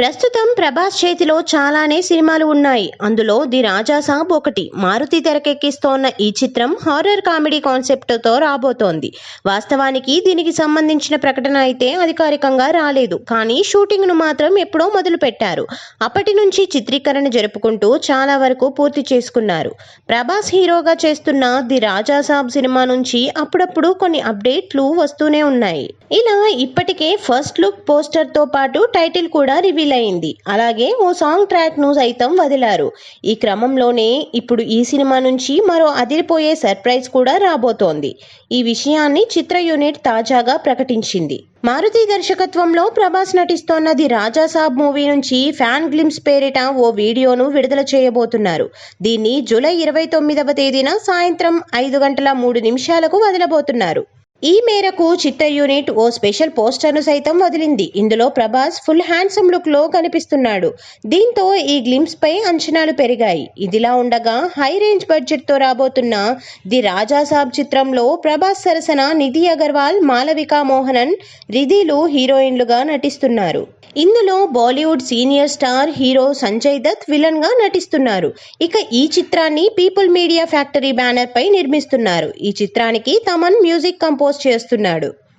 ప్రస్తుతం ప్రభాస్ చేతిలో చాలానే సినిమాలు ఉన్నాయి. అందులో ది రాజా సాబ్ ఒకటి మారుతి తెరకెక్కిస్తోన్న ఈ చిత్రం హారర్ కామెడీ కాన్సెప్ట్తో రాబోతోంది. వాస్తవానికి దీనికి సంబంధించిన ప్రకటన అయితే అధికారికంగా రాలేదు. కానీ షూటింగ్ను మాత్రం ఎప్పుడో మొదలు పెట్టారు అప్పటి నుంచి చిత్రీకరణ జరుపుకుంటూ చాలా వరకు పూర్తి చేసుకున్నారు. ప్రభాస్ హీరోగా చేస్తున్న ది రాజా సాబ్ సినిమా నుంచి అప్పుడప్పుడు కొన్ని అప్డేట్లు వస్తూనే ఉన్నాయి. ఇలా ఇప్పటికే ఫస్ట్ లుక్ పోస్టర్తో పాటు టైటిల్ కూడా రివీల్ అయింది అలాగే ఓ సాంగ్ ట్రాక్ను సైతం వదిలారు. ఈ క్రమంలోనే ఇప్పుడు ఈ సినిమా నుంచి మరో అదిరిపోయే సర్ప్రైజ్ కూడా రాబోతోంది. ఈ విషయాన్ని చిత్ర యూనిట్ తాజాగా ప్రకటించింది. మారుతి దర్శకత్వంలో ప్రభాస్ నటిస్తోన్నది రాజాసాబ్ మూవీ నుంచి ఫ్యాన్ గ్లిమ్స్ పేరిట ఓ వీడియోను విడుదల చేయబోతున్నారు. దీన్ని జూలై ఇరవై తొమ్మిదవ తేదీన సాయంత్రం ఐదు గంటల మూడు నిమిషాలకు వదలబోతున్నారు. ఈ మేరకు చిత్ర యూనిట్ ఓ స్పెషల్ పోస్టర్ను సైతం వదిలింది. ఇందులో ప్రభాస్ ఫుల్ హ్యాండ్సమ్ లుక్లో కనిపిస్తున్నాడు. దీంతో ఈ గ్లిమ్స్ పై అంచనాలు పెరిగాయి. ఇదిలా ఉండగా హై రేంజ్ బడ్జెట్తో రాబోతున్న ది రాజాసాబ్ చిత్రంలో ప్రభాస్ సరసన నిధి అగర్వాల్ మాలవికా మోహనన్ రిధిలు హీరోయిన్లుగా నటిస్తున్నారు. ఇందులో Bollywood senior star hero Sanjay Dutt విలన్గా నటిస్తున్నారు. ఇక ఈ చిత్రాన్ని పీపుల్ మీడియా ఫ్యాక్టరీ బ్యానర్ పై నిర్మిస్తున్నారు. ఈ చిత్రానికి తమన్ మ్యూజిక్ కంపోజ్ పోస్ట్ చేస్తున్నాడు.